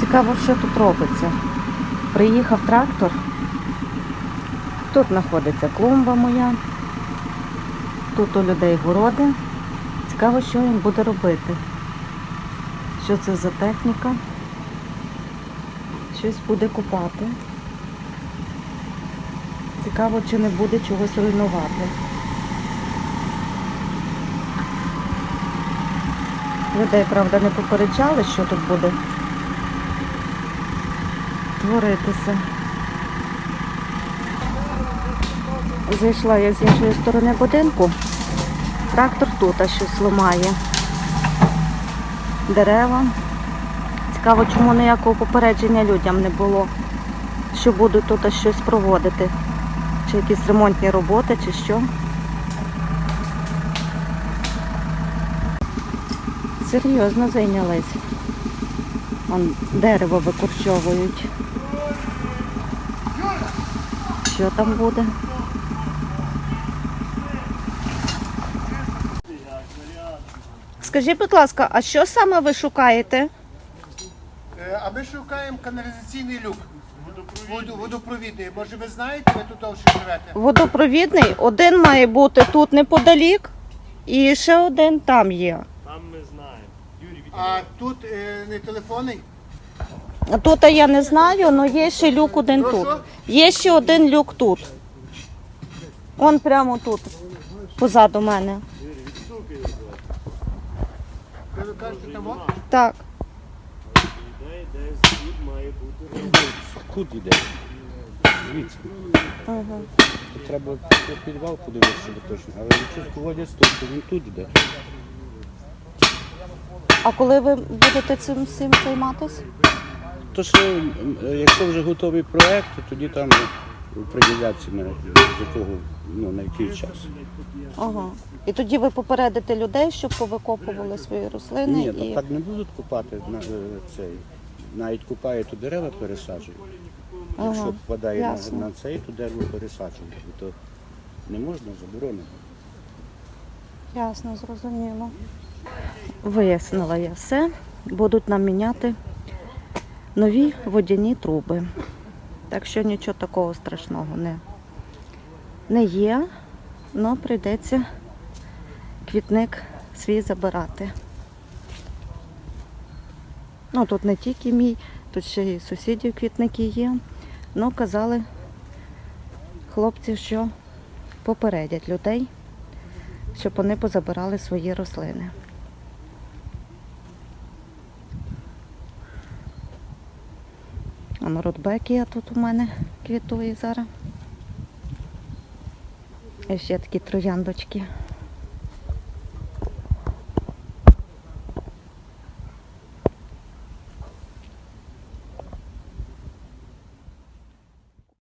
Цікаво, що тут робиться. Приїхав трактор. Тут знаходиться клумба моя. Тут у людей городи. Цікаво, що він буде робити. Що це за техніка? Щось буде купати. Цікаво, чи не буде чогось руйнувати. Людей, правда, не попереджали, що тут буде творитися. Зайшла я з іншої сторони будинку. Трактор тут щось ламає. Дерева. Цікаво, чому ніякого попередження людям не було, що будуть тут щось проводити. Чи якісь ремонтні роботи, чи що. Серйозно зайнялись. Вон дерево викорчовують. Що там буде? Скажіть, будь ласка, а що саме ви шукаєте? Е, А ми шукаємо каналізаційний люк. Воду- Водопровідний. Може ви знаєте, ви тут довше живете? Водопровідний, один має бути тут неподалік, і ще один там є. Там ми знаємо. А тут е, не телефонний? Тут я не знаю, але є ще люк один Прошу? тут. Є ще один люк тут. Он прямо тут, позаду мене. Ви ви кажете там от? Так. Куди йде? Звідси. Ага. Треба підвал подивитися, щоб точно. Але якщо колодязь, то то він тут йде. А коли ви будете цим всім займатися? То що, е, якщо вже готовий проект, то тоді там приділяться на якого, ну, на який час. Ага. І тоді ви попередите людей, щоб повикопували свої рослини Ні, і. так не будуть купати на е, цей. Навіть купають, то дерева пересаджують. Якщо впадає на, на цей, то дерево пересаджують. То не можна, заборонено. Ясно, зрозуміло. Вияснила я все. Будуть нам міняти нові водяні труби. Так що нічого такого страшного не, не є, але прийдеться квітник свій забирати. Ну, тут не тільки мій, тут ще й сусідів квітники є. Ну, казали хлопці, що попередять людей щоб вони позабирали свої рослини. А рудбекія тут у мене квітує зараз. І ще такі трояндочки.